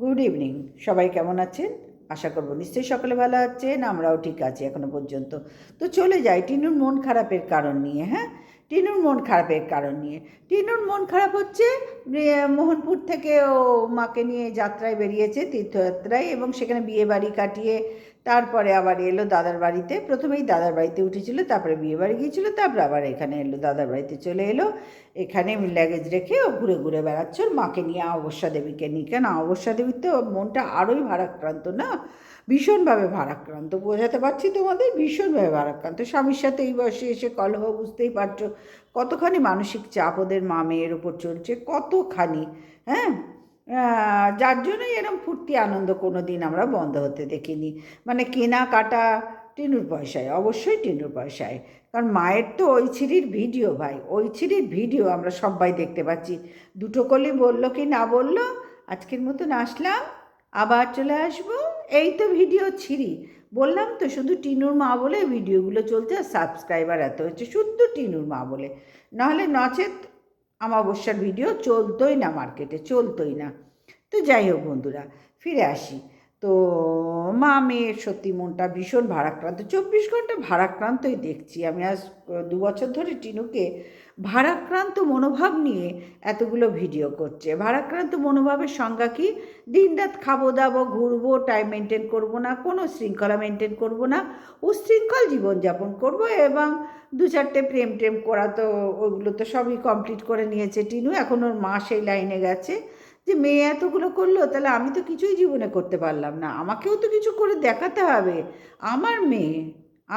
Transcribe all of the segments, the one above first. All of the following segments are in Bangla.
গুড ইভিনিং সবাই কেমন আছেন? আশা করব নিশ্চয়ই সকলে ভালো আছেন, আমরাও ঠিক আছি এখনও পর্যন্ত। তো চলে যাই টিনুর মন খারাপের কারণ নিয়ে হ্যাঁ? টিনুর মন খারাপের কারণ নিয়ে। টিনুর মন খারাপ হচ্ছে মোহনপুর থেকে ও মাকে নিয়ে যাত্রায় বেরিয়েছে, তীর্থযাত্রায় এবং সেখানে বিয়ে বাড়ি কাটিয়ে তারপরে আবার এলো দাদার বাড়িতে। প্রথমেই দাদার বাড়িতে উঠেছিল, তারপরে বিয়ে বাড়ি গিয়েছিল, তারপরে আবার এখানে এলো, দাদার বাড়িতে চলে এলো। এখানে ল্যাগেজ রেখে ও ঘুরে ঘুরে বেড়াচ্ছে। ওর মাকে নিয়ে অবশ্যা দেবীকে নিয়ে। কেন অবশ্যা দেবীর তো মনটা আরোই ভারাক্রান্ত না? ভীষণভাবে ভারাক্রান্ত, বোঝাতে পারছি তোমাদের? ভীষণভাবে ভারাক্রান্ত। স্বামীর সাথে এই বয়সে এসে কলহ, বুঝতেই পারছ। কতখানি মানসিক চাপ ওদের মা মেয়ের ওপর চলছে, কতখানি হ্যাঁ? যার জন্যই এরম ফুর্তি আনন্দ কোনো দিন আমরা বন্ধ হতে দেখিনি। মানে কেনা কাটা টিনুর পয়সায়, অবশ্যই টিনুর পয়সায়। কারণ মায়ের তো ওই ছিরির ভিডিও ভাই ওই ছিরির ভিডিও আমরা সবাই দেখতে পাচ্ছি। দুটো কলি বলল কি না বলল, আজকের মতন আসলাম, আবার চলে আসব। এই তো ভিডিও ছিরি। বললাম তো শুধু টিনুর মা বলে ভিডিওগুলো চলছে আর সাবস্ক্রাইবার এত হচ্ছে শুধু টিনুর মা বলে। নাহলে নচেত আমাবস্যার ভিডিও চলতোই না মার্কেটে, চলতোই না। তো যাই হোক বন্ধুরা, ফিরে আসি। তো মা মেয়ের সত্যি মনটা ভীষণ ভারাক্রান্ত। চব্বিশ ঘণ্টা ভারাক্রান্তই দেখছি। আমি আজ, দু বছর ধরে টিনুকে ভারাক্রান্ত মনোভাব নিয়ে এতগুলো ভিডিও করছে। ভারাক্রান্ত মনোভাবের সংজ্ঞা কি? দিনরাত খাব দাবো, ঘুরবো টাইম মেনটেন করব না, কোনো শৃঙ্খলা মেনটেন করব না, উশৃঙ্খল জীবনযাপন করব এবং দু চারটে প্রেম টেম করা তো ওগুলো তো সবই কমপ্লিট করে নিয়েছে টিনু। এখন ওর মা সেই লাইনে গেছে যে, মেয়ে এতগুলো করল, তাহলে আমি তো কিছুই জীবনে করতে পারলাম না। আমাকেও তো কিছু করে দেখাতে হবে। আমার মেয়ে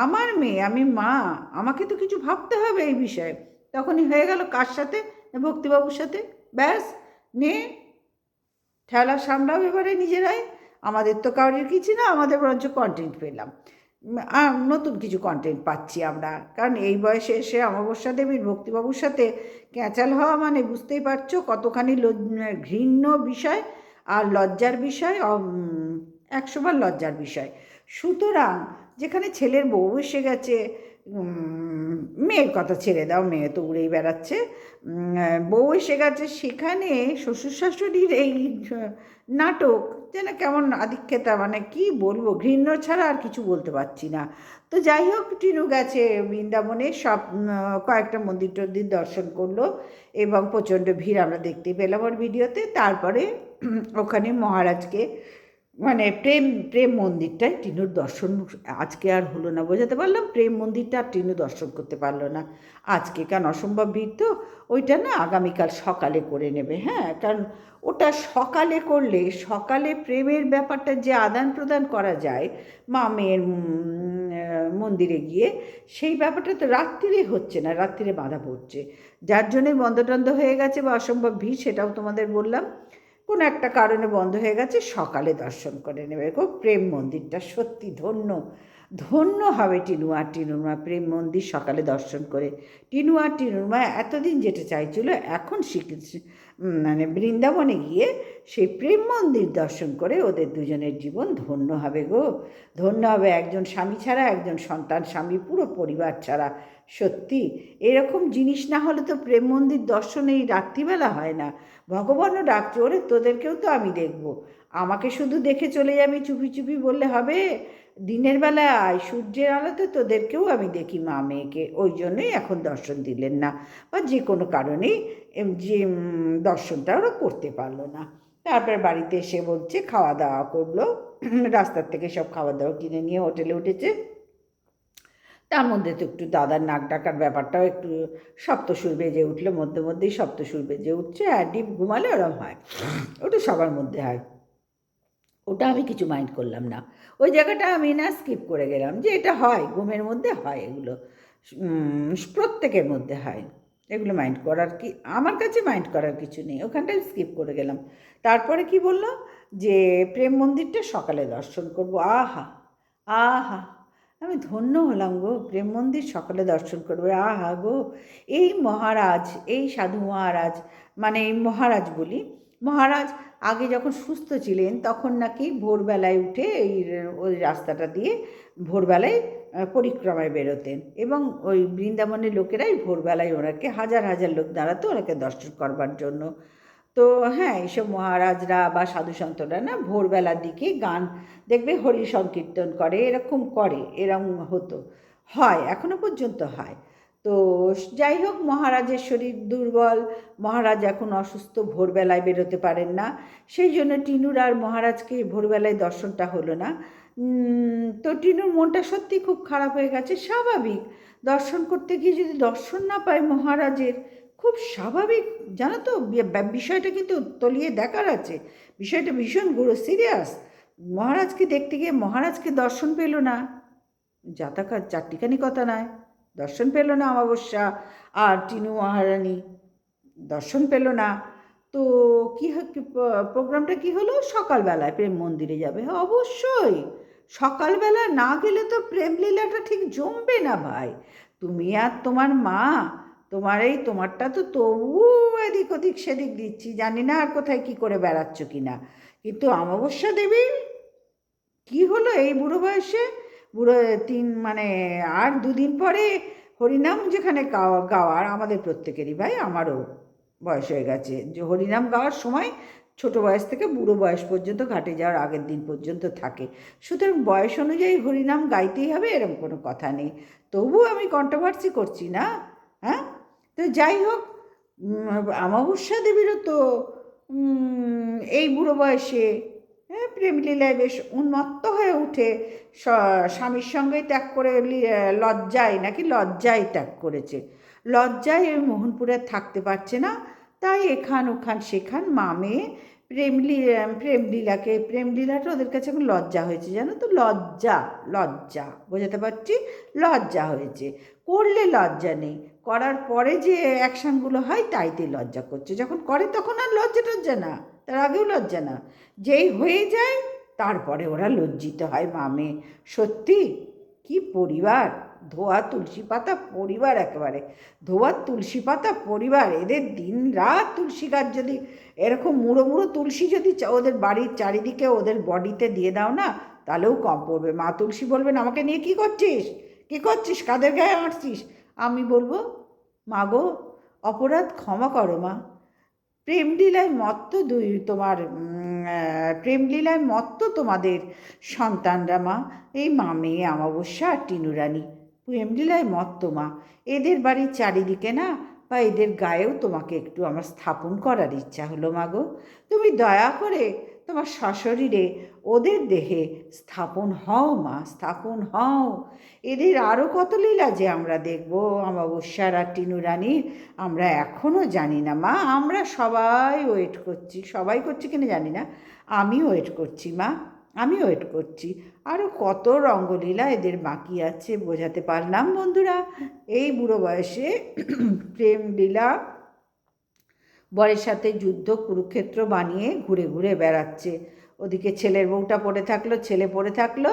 আমার মেয়ে, আমি মা, আমাকে তো কিছু ভাবতে হবে এই বিষয়ে। তখনই হয়ে গেল কার সাথে? ভক্তিবাবুর সাথে। ব্যাস, নে, ঠেলা সামলাও এবারে নিজেরাই। আমাদের তো কারোর কিছু না, আমাদের বরঞ্চ কন্টেন্ট পেলাম। নতুন কিছু কন্টেন্ট পাচ্ছি আমরা। কারণ এই বয়সে এসে অমাবস্যা দেবীর ভক্তিবাবুর সাথে ক্যাঁচাল হওয়া মানে বুঝতেই পারছ কতখানি ঘৃণ্য বিষয় আর লজ্জার বিষয় একশোবার লজ্জার বিষয়। সুতরাং যেখানে ছেলের বউ এসে গেছে মেয়ের কথা ছেড়ে দাও, মেয়ে তো উড়েই বেড়াচ্ছে। বউ এসে গেছে সেখানে শ্বশুর শাশুড়ির এই নাটক, যেন কেমন আধিক্যতা মানে কি বলব, ঘৃণ্য ছাড়া আর কিছু বলতে পারছি না। তো যাই হোক, টিনু গেছে বৃন্দাবনে, সব কয়েকটা মন্দির টন্দির দর্শন করল এবং প্রচণ্ড ভিড় আমরা দেখতে পেলাম ওর ভিডিওতে। তারপরে ওখানে মহারাজকে মানে প্রেম প্রেম মন্দিরটায় টিনুর দর্শন আজকে আর হলো না বোঝাতে পারলাম, প্রেম মন্দিরটা আর টিনু দর্শন করতে পারল না। আজকে কারণ অসম্ভব ভিড় তো? ওইটা না আগামীকাল সকালে করে নেবে হ্যাঁ? কারণ ওটা সকালে করলে, সকালে প্রেমের ব্যাপারটা যে আদান প্রদান করা যায়, মা মেয়ের মন্দিরে গিয়ে, সেই ব্যাপারটা তো রাত্রিরে হচ্ছে না, রাত্রিরে বাধা পড়ছে। যার জন্যই বন্ধ টন্ধ হয়ে গেছে বা অসম্ভব ভিড় সেটাও তোমাদের বললাম। কোনো একটা কারণে বন্ধ হয়ে গেছে, সকালে দর্শন করে নেবে। খুব প্রেম মন্দিরটা, সত্যি ধন্য। ধন্য হবে টিনু আর টিনুর প্রেম মন্দির সকালে দর্শন করে। টিনু আর টিনুর এতদিন যেটা চাইছিল, এখন মানে বৃন্দাবনে গিয়ে সেই প্রেম মন্দির দর্শন করে ওদের দুজনের জীবন ধন্য হবে গো। ধন্য হবে একজন স্বামী ছাড়া, একজন সন্তান স্বামী, পুরো পরিবার ছাড়া। সত্যি, এরকম জিনিস না হলে তো প্রেম মন্দির দর্শন এই রাত্রিবেলা হয় না। ভগবানও ডাকছে, ওরে, তোদেরকেও তো আমি দেখব। আমাকে শুধু দেখে চলে যাবি, চুপি চুপি বললে হবে? দিনের বেলায় সূর্যের আলোতে তোদেরকেও আমি দেখি মা মেয়েকে। ওই জন্যই এখন দর্শন দিলেন না বা যে কোনো কারণেই যে দর্শনটা ওরা করতে পারল না। তারপর বাড়িতে এসে বলছে, খাওয়া দাওয়া করল। রাস্তার থেকে সব খাওয়া দাওয়া কিনে নিয়ে হোটেলে উঠেছে। তার মধ্যে তো একটু দাদার নাক ডাকার ব্যাপারটাও একটু সপ্তসুর বেজে উঠলে, মধ্যে মধ্যেই সপ্তসুর বেজে উঠছে। আর ডিপ ঘুমালে ওরম হয়। ওটা সবার মধ্যে হয়। ওটা আমি কিছু মাইন্ড করলাম না। ওই জায়গাটা আমি না স্কিপ করে গেলাম যে এটা হয়, ঘুমের মধ্যে হয় এগুলো। প্রত্যেকের মধ্যে হয়। এগুলো মাইন্ড করার কি, আমার কাছে মাইন্ড করার কিছু নেই। ওখানটায় স্কিপ করে গেলাম। তারপরে কি বলল? যে প্রেম মন্দিরটা সকালে দর্শন করব। আহা আহা, আমি ধন্য হলাম গো। প্রেম মন্দির সকালে দর্শন করবে। আহা গো, এই মহারাজ, এই সাধু মহারাজ মানে এই মহারাজ বলি মহারাজ আগে যখন সুস্থ ছিলেন, তখন নাকি ভোরবেলায় উঠে এই, ওই রাস্তাটা দিয়ে ভোরবেলায় পরিক্রমায় বেরোতেন এবং ওই বৃন্দাবনের লোকেরাই ভোরবেলায় ওনাকে হাজার হাজার লোক দাঁড়াতো, ওনাকে দর্শন করবার জন্য। তো হ্যাঁ এইসব মহারাজরা বা সাধু সন্তরা না ভোরবেলার দিকে গান দেখবে হরি সংকীর্তন করে, এরকম করে এরকম হতো। হয়, এখনও পর্যন্ত হয়। তো যাই হোক মহারাজের শরীর দুর্বল। মহারাজ এখন অসুস্থ, ভোরবেলায় বেরোতে পারেন না। সেই জন্য টিনুর আর মহারাজকে ভোরবেলায় দর্শনটা হলো না। তো টিনুর মনটা সত্যি খুব খারাপ হয়ে গেছে। স্বাভাবিক। দর্শন করতে গিয়ে যদি দর্শন না পায় মহারাজের, খুব স্বাভাবিক। জানো তো বিষয়টা কিন্তু তলিয়ে দেখার আছে। বিষয়টা ভীষণ গুরু, সিরিয়াস। মহারাজকে দেখতে গিয়ে মহারাজকে দর্শন পেল না। যাতাকার চারটিখানি কথা নয়। দর্শন পেল না অমাবস্যা আর টিনু মহারানী দর্শন পেল না। তো কী প্রোগ্রামটা কি হলো? সকালবেলায় প্রেম মন্দিরে যাবে। হ্যাঁ, অবশ্যই। সকালবেলা না গেলে তো প্রেম লীলাটা ঠিক জমবে না ভাই। তুমি আর তোমার মা তোমার এই তোমারটা তো তবু এদিক ওদিক সেদিক দিচ্ছি। জানি না আর কোথায় কি করে বেড়াচ্ছ কি না কিন্তু অমাবস্যা দেবী কি হলো এই বুড়ো বয়সে? বুড়ো তিন মানে আর দুদিন পরে হরিনাম যেখানে গাওয়া গাওয়ার আমাদের প্রত্যেকেরই ভাই আমারও বয়স হয়ে গেছে। যে হরিনাম গাওয়ার সময় ছোট বয়স থেকে বুড়ো বয়স পর্যন্ত ঘাটে যাওয়ার আগের দিন পর্যন্ত থাকে। সুতরাং বয়স অনুযায়ী হরিনাম গাইতেই হবে এরকম কোনো কথা নেই। তবুও আমি কন্ট্রোভার্সি করছি না হ্যাঁ? তো যাই হোক উম, অমাবস্যা দেবীরও তো এই বুড়ো বয়সে প্রেমলীলায় বেশ উন্মত্ত হয়ে উঠে। স্বামীর সঙ্গেই ত্যাগ করে লজ্জায় নাকি লজ্জায় ত্যাগ করেছে। লজ্জায় ওই মোহনপুরে থাকতে পারছে না। তাই এখান, ওখান, সেখান মামে প্রেমলি প্রেমলীলাকে প্রেমলীলাটা ওদের কাছে এখন লজ্জা হয়েছে। জানো তো? লজ্জা লজ্জা, বোঝাতে পারছি? লজ্জা হয়েছে। করলে লজ্জা নেই। করার পরে যে অ্যাকশানগুলো হয় তাইতে লজ্জা করছে। যখন করে, তখন আর লজ্জা টজ্জা না। তার আগেও লজ্জা না। যেই হয়ে যায়, তারপরে ওরা লজ্জিত হয় মামে সত্যি? কি পরিবার? ধোয়া, তুলসী পাতা, পরিবার একেবারে। ধোয়া, তুলসী পাতা, পরিবার। এদের দিন রাত তুলসী গাছ যদি, এরকম মুড়ো মুড়ো তুলসী যদি ওদের বাড়ির চারিদিকে ওদের বডিতে দিয়ে দাও না, তাহলেও কম পড়বে। মা, তুলসী বলবেন, আমাকে নিয়ে কি করছিস? কি করছিস? কাদের গায়ে আঁটছিস আমি বলব, মা গো, অপরাধ ক্ষমা করো মা। প্রেমলীলায় মত্ত দুই তোমার প্রেমলীলায় মত্ত তোমাদের সন্তানরা মা। এই মা মেয়ে অমাবস্যা আর টিনুরানি। প্রেমলীলায় মত্ত মা। এদের বাড়ির চারিদিকে না, বা এদের গায়েও তোমাকে একটু আমার স্থাপন করার ইচ্ছা হলো মাগো তুমি দয়া করে তোমার সশরীরে ওদের দেহে স্থাপন হও মা, স্থাপন হও। এদের আরও কত লীলা যে আমরা দেখব, অমাবস্যার আর টিনুরানির আমরা এখনও জানি না। মা, আমরা সবাই ওয়েট করছি। সবাই করছি কিনা জানি না। আমি ওয়েট করছি, মা আমি ওয়েট করছি। আরও কত রঙ্গলীলা এদের বাকি আছে বোঝাতে পারলাম, বন্ধুরা? এই বুড়ো বয়সে প্রেম লীলা বরের সাথে যুদ্ধ, কুরুক্ষেত্র বানিয়ে ঘুরে ঘুরে বেড়াচ্ছে। ওদিকে ছেলের বউটা পড়ে থাকল, ছেলে পড়ে থাকল,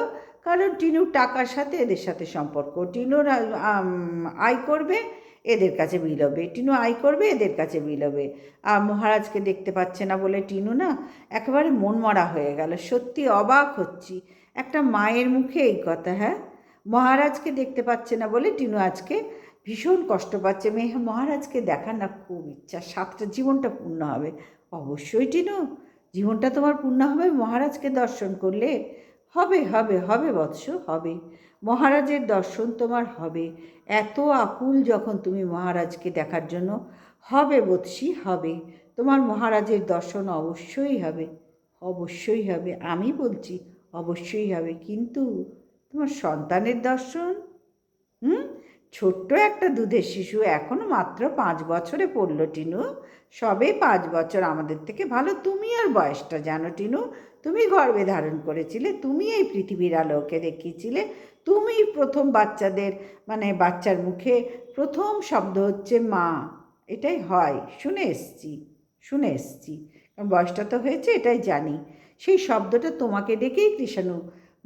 কারণ টিনুর টাকার সাথে এদের সাথে সম্পর্ক। টিনুর আয় করবে, এদের কাছে বিল হবে টিনু আয় করবে, এদের কাছে বিল হবে আর মহারাজকে দেখতে পাচ্ছে না বলে টিনু না, একেবারে মন মরা হয়ে গেল। সত্যি অবাক হচ্ছি। একটা মায়ের মুখে এই কথা হ্যাঁ? মহারাজকে দেখতে পাচ্ছে না বলে টিনু আজকে ভীষণ কষ্ট পাচ্ছে। মেয়ে মহারাজকে দেখার না খুব ইচ্ছা। সাতটা জীবনটা পূর্ণ হবে। অবশ্যই টিনু। জীবনটা তোমার পূর্ণ হবে, মহারাজকে দর্শন করলে হবে হবে হবে বৎস, হবে। মহারাজের দর্শন তোমার হবে। এত আকুল যখন তুমি মহারাজকে দেখার জন্য হবে বৎসী, হবে। তোমার মহারাজের দর্শন অবশ্যই হবে অবশ্যই হবে। আমি বলছি, অবশ্যই হবে। কিন্তু তোমার সন্তানের দর্শন, হুম? ছোট্ট একটা দুধের শিশু এখনও মাত্র পাঁচ বছরে পড়ল, টিনু। সবে পাঁচ বছর আমাদের থেকে ভালো। তুমি আর বয়সটা জানো, টিনু? তুমি গর্বে ধারণ করেছিলে। তুমি এই পৃথিবীর আলোকে দেখিয়েছিলে। তুমি প্রথম বাচ্চাদের মানে বাচ্চার মুখে প্রথম শব্দ হচ্ছে মা। এটাই হয়। শুনে এসছি শুনে এসছি। বয়সটা তো হয়েছে, এটাই জানি। সেই শব্দটা তোমাকে ডেকেই কৃষাণু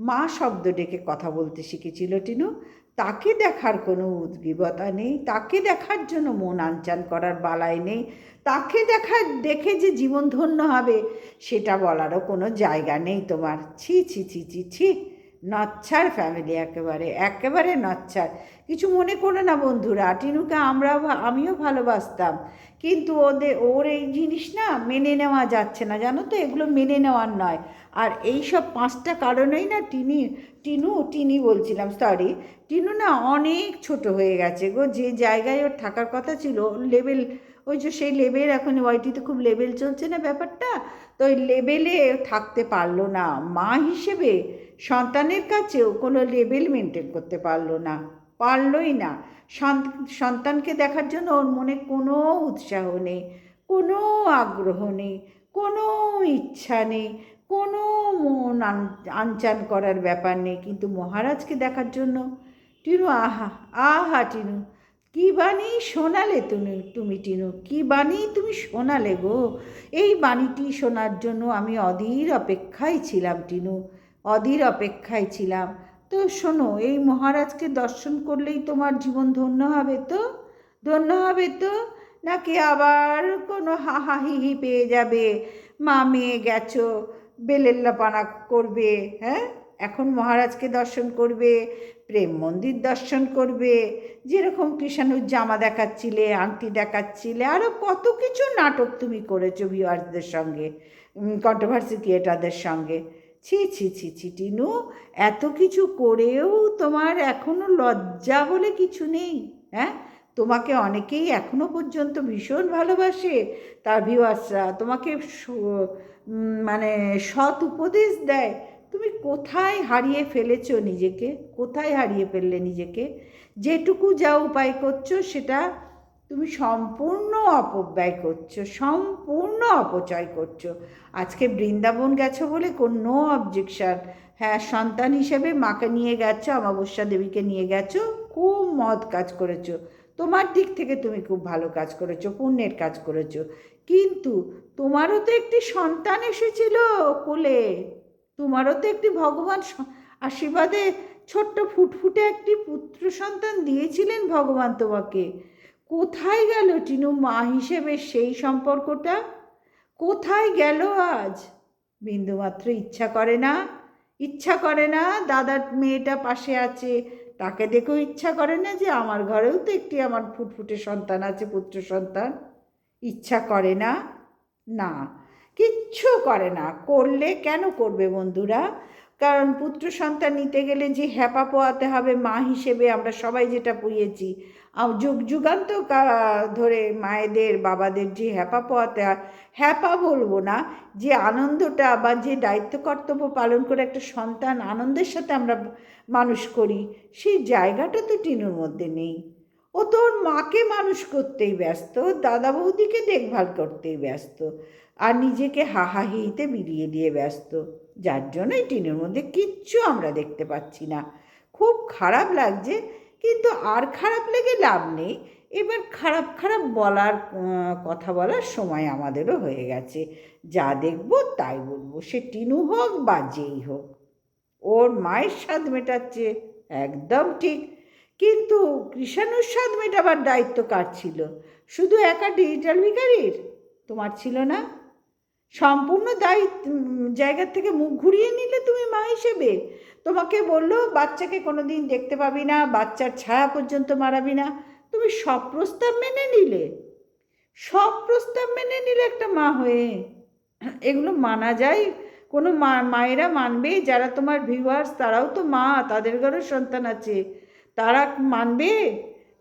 মা শব্দ ডেকে কথা বলতে শিখেছিল টিনু। তাকে দেখার কোনো উদ্গ্রীবতা নেই, তাকে দেখার জন্য মন আনচান করার বালাই নেই, তাকে দেখা, দেখে যে জীবন ধন্য হবে, সেটা বলারও কোনো জায়গা নেই তোমার। ছি ছি ছি ছি ছি। নচ্ছার ফ্যামিলি একেবারে একেবারে নচ্ছার। কিছু মনে করো না বন্ধুরা, টিনুকে আমরাও ভা- আমিও ভালোবাসতাম। কিন্তু ওদের, ওর এই জিনিস না মেনে নেওয়া যাচ্ছে না, জানো তো? এগুলো মেনে নেওয়ার নয়। আর এই সব পাঁচটা কারণেই না টিনি, টিনু, টিনি বলছিলাম সরি টিনু না অনেক ছোট হয়ে গেছে গো। যে জায়গায় ওর থাকার কথা ছিল লেভেল ওই যে সেই লেবেল এখন ওয়াইটিতে খুব লেবেল চলছে না ব্যাপারটা? তো ওই লেবেলে থাকতে পারল না। মা হিসেবে সন্তানের কাছেও কোনো লেবেল মেনটেন করতে পারল না, পারলোই না। সন্ত- সন্তানকে দেখার জন্য ওর মনে কোনো উৎসাহ নেই, কোনো আগ্রহ নেই, কোনো ইচ্ছা নেই, কোনো মন আন- আনচান করার ব্যাপার নেই। কিন্তু মহারাজকে দেখার জন্য টিনু আহা আহা টিনু কি বাণী শোনালে তুমি তুমি টিনু? কি বাণী তুমি শোনালে গো? এই বাণীটি শোনার জন্য আমি অধীর অপেক্ষায় ছিলাম টিনু, অধীর অপেক্ষায় ছিলাম। তো শোনো, এই মহারাজকে দর্শন করলেই তোমার জীবন ধন্য হবে তো? ধন্য হবে তো? নাকি আবার কোনো হা হা হি হি পেয়ে যাবে? মা মেয়ে গেছো, বেলেল্লাপানা করবে হ্যাঁ? এখন মহারাজকে দর্শন করবে, প্রেম মন্দির দর্শন করবে, যেরকম কৃষাণুর জামা দেখাচ্ছিলে, আংটি দেখাচ্ছিলে আরও কত কিছু নাটক তুমি করেছ ভিউয়ার্সদের সঙ্গে কন্ট্রোভার্সি ক্রিয়েটারদের সঙ্গে। ছি ছি ছি ছি, টিনু, এত কিছু করেও তোমার এখনও লজ্জা বলে কিছু নেই হ্যাঁ? তোমাকে অনেকেই এখনও পর্যন্ত ভীষণ ভালোবাসে তার ভিউয়ার্সরা তোমাকে মানে সৎ উপদেশ দেয়। তুমি কোথায় হারিয়ে ফেলেছো নিজেকে? কোথায় হারিয়ে ফেললে নিজেকে? যেটুকু যা উপায় করছ সেটা তুমি সম্পূর্ণ অপব্যয় করছ, সম্পূর্ণ অপচয় করছ। আজকে বৃন্দাবন গেছো বলে কোনো অবজেকশন হ্যাঁ সন্তান হিসেবে মাকে নিয়ে গেছো, অমাবস্যা দেবীকে নিয়ে গেছো, খুব মহৎ কাজ করেছ। তোমার দিক থেকে তুমি খুব ভালো কাজ করেছ, পুণ্যের কাজ করেছ। কিন্তু তোমারও তো একটি সন্তান এসেছিল কোলে। তোমারও তো একটি ভগবান আশীর্বাদে ছোট্ট ফুটফুটে একটি পুত্র সন্তান দিয়েছিলেন ভগবান তোমাকে। কোথায় গেল টিনু মা হিসেবে সেই সম্পর্কটা? কোথায় গেল আজ? বিন্দুমাত্র ইচ্ছা করে না। ইচ্ছা করে না দাদার মেয়েটা পাশে আছে। তাকে দেখেও ইচ্ছা করে না যে আমার ঘরেও তো একটি আমার ফুটফুটে সন্তান আছে, পুত্র সন্তান। ইচ্ছা করে না? না। কিচ্ছু করে না। করলে কেন করবে বন্ধুরা? কারণ পুত্র সন্তান নিতে গেলে যে হ্যাপা পোয়াতে হবে মা হিসেবে আমরা সবাই যেটা পুইয়েছি যুগ যুগান্ত ধরে মায়েদের, বাবাদের যে হ্যাপা পোয়াতে হয় হ্যাপা বলব না, যে আনন্দটা বা যে দায়িত্ব কর্তব্য পালন করে একটা সন্তান আনন্দের সাথে আমরা মানুষ করি, সেই জায়গাটা তো টিনুর মধ্যে নেই। ও তো ওর মাকে মানুষ করতেই ব্যস্ত, দাদা বৌদিকে দেখভাল করতেই ব্যস্ত। আর নিজেকে হাহাহিতে বিলিয়ে দিয়ে ব্যস্ত। যার জন্যই টিনের মধ্যে কিচ্ছু আমরা দেখতে পাচ্ছি না। খুব খারাপ লাগছে, কিন্তু আর খারাপ লেগে লাভ নেই। এবার খারাপ খারাপ বলার কথা বলার সময় আমাদেরও হয়ে গেছে। যা দেখব তাই বলব, সে টিনু হোক বা যেই হোক। ওর মায়ের স্বাদ মেটাচ্ছে, একদম ঠিক। কিন্তু কৃষাণুর স্বাদ মেটাবার দায়িত্ব কার ছিল? শুধু একা ডিজিটাল ভিকারির তোমার ছিল না? সম্পূর্ণ দায়িত্ব জায়গা থেকে মুখ ঘুরিয়ে নিলে তুমি মা হিসেবে। তোমাকে বলল, বাচ্চাকে কোনো দিন দেখতে পাবি না, বাচ্চার ছায়া পর্যন্ত মারাবি না। তুমি সব প্রস্তাব মেনে নিলে। সব প্রস্তাব মেনে নিলে একটা মা হয়ে। এগুলো মানা যায়। কোনো মা, মায়েরা মানবে, যারা তোমার ভিউয়ার্স তারাও তো মা, তাদের ঘরেও সন্তান আছে। তারা মানবে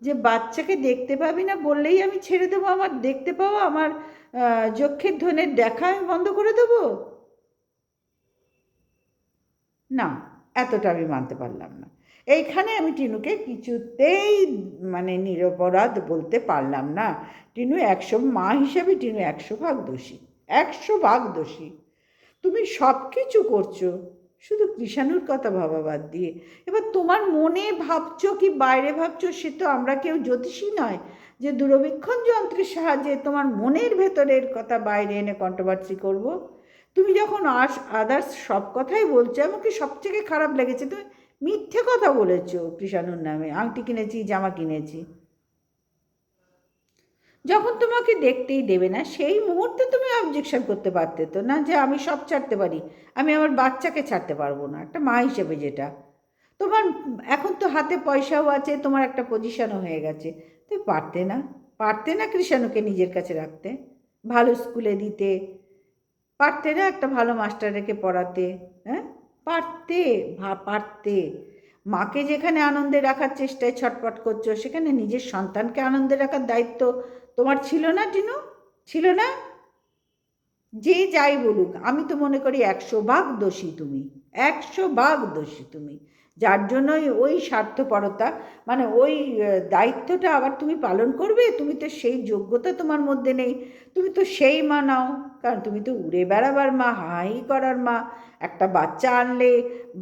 যে বাচ্চাকে দেখতে পাবি না বললেই আমি ছেড়ে দেবো, আমার দেখতে পাওয়া, আমার যক্ষের ধনের দেখা বন্ধ করে দেব? না, এতটা আমি মানতে পারলাম না। এইখানে আমি টিনুকে কিছুতেই মানে নিরপরাধ বলতে পারলাম না। টিনু একশো, মা হিসেবে টিনু একশো ভাগ দোষী, একশো ভাগ দোষী। তুমি সব কিছু করছ। শুধু কৃষাণুর কথা ভাবা বাদ দিয়ে। এবার তোমার মনে ভাবছ কি, বাইরে ভাবছ, সে তো আমরা কেউ জ্যোতিষী নয়। যে দূরবীক্ষণ যন্ত্রের সাহায্যে তোমার মনের ভেতরের কথা বাইরে এনে কন্ট্রোভার্সি করব। তুমি যখন আস আদার্স সব কথাই বলছো আমাকে সবথেকে খারাপ লেগেছে, তুমি মিথ্যে কথা বলেছ কৃষাণুর নামে। আংটি কিনেছি, জামা কিনেছি। যখন তোমাকে দেখতেই দেবে না, সেই মুহূর্তে তুমি অবজেকশন করতে পারতে তো না যে আমি সব ছাড়তে পারি, আমি আমার বাচ্চাকে ছাড়তে পারব না, একটা মা হিসেবে যেটা। তোমার এখন তো হাতে পয়সাও আছে, তোমার একটা পজিশনও হয়ে গেছে। তুমি পারতে না পারতে না কৃষাণুকে নিজের কাছে রাখতে? ভালো স্কুলে দিতে, পারতে না একটা ভালো মাস্টার রেখে পড়াতে হ্যাঁ? পারতে পারতে। মাকে যেখানে আনন্দে রাখার চেষ্টায় ছটপট করছ, সেখানে নিজের সন্তানকে আনন্দে রাখার দায়িত্ব তোমার ছিল না, টিনু? ছিল না? যে যাই বলুক, আমি তো মনে করি একশো ভাগ দোষী তুমি, একশো ভাগ দোষী তুমি। যার জন্যই ওই স্বার্থপরতা মানে ওই দায়িত্বটা আবার তুমি পালন করবে? তুমি তো সেই যোগ্যতা তোমার মধ্যে নেই। তুমি তো সেই মা নাও, কারণ তুমি তো উড়ে বেড়াবার মা হাই করার মা। একটা বাচ্চা আনলে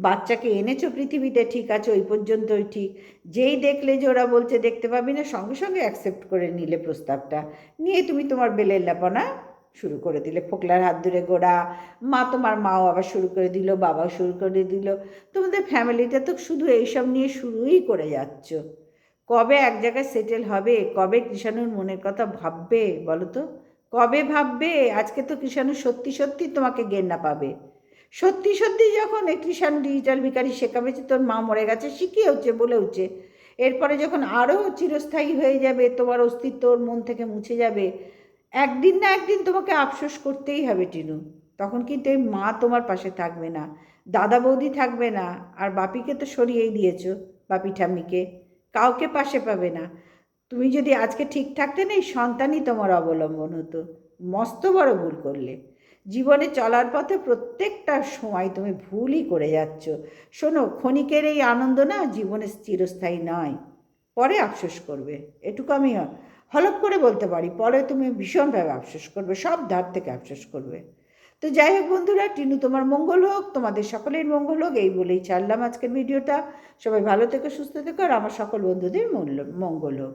বাচ্চাকে এনেছো পৃথিবীতে, ঠিক আছে, ওই পর্যন্তই ঠিক। যেই দেখলে যে ওরা বলছে, দেখতে পাবি না, সঙ্গে সঙ্গে অ্যাকসেপ্ট করে নিলে প্রস্তাবটা। নিয়ে তুমি তোমার বেলের লাপানা শুরু করে দিলে। ফোকলার হাত ধরে গোড়া, মা তোমার মাও আবার শুরু করে দিল, বাবাও শুরু করে দিল। তোমাদের ফ্যামিলিটা তো শুধু এইসব নিয়ে শুরুই করে যাচ্ছ। কবে এক জায়গায় সেটেল হবে? কবে কৃষাণুর মনের কথা ভাববে বলো তো? কবে ভাববে? আজকে তো কৃষাণু সত্যি সত্যি তোমাকে গেন্না পাবে। সত্যি সত্যি যখন এই কৃষাণ ডিজিটাল ভিকারি শেখাবে যে তোর মা মরে গেছে, শিখিয়েওছে, বলেওছে। এরপরে যখন আরও চিরস্থায়ী হয়ে যাবে, তোমার অস্তিত্ব ওর মন থেকে মুছে যাবে। একদিন না একদিন তোমাকে আফসোস করতেই হবে, টিনু। তখন কিন্তু এই মা তোমার পাশে থাকবে না, দাদা বৌদি থাকবে না, আর বাপিকে তো সরিয়েই দিয়েছ, বাপি ঠাম্মিকে। কাউকে পাশে পাবে না। তুমি যদি আজকে ঠিক থাকতে নেই, সন্তানই তোমার অবলম্বন হতো। মস্ত বড় ভুল করলে। জীবনে চলার পথে প্রত্যেকটা সময় তুমি ভুলই করে যাচ্ছ। শোনো, ক্ষণিকের এই আনন্দ না জীবনে চিরস্থায়ী নয়। পরে আফসোস করবে। এটুকু আমি হলপ করে বলতে পারি, পরে তুমি ভীষণভাবে আফসোস করবে, সব ধার থেকে আফসোস করবে। তো যাই হোক বন্ধুরা, টিনু তোমার মঙ্গল হোক, তোমাদের সকলের মঙ্গল হোক, এই বলেই ছাড়লাম আজকের ভিডিওটা। সবাই ভালো থেকো, সুস্থ থেকো, আর আমার সকল বন্ধুদের মঙ্গল মঙ্গল হোক।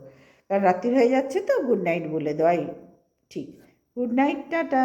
কারণ রাত্রি হয়ে যাচ্ছে তো, গুড নাইট বলে দেওয়াই ঠিক। Good night, ta-ta.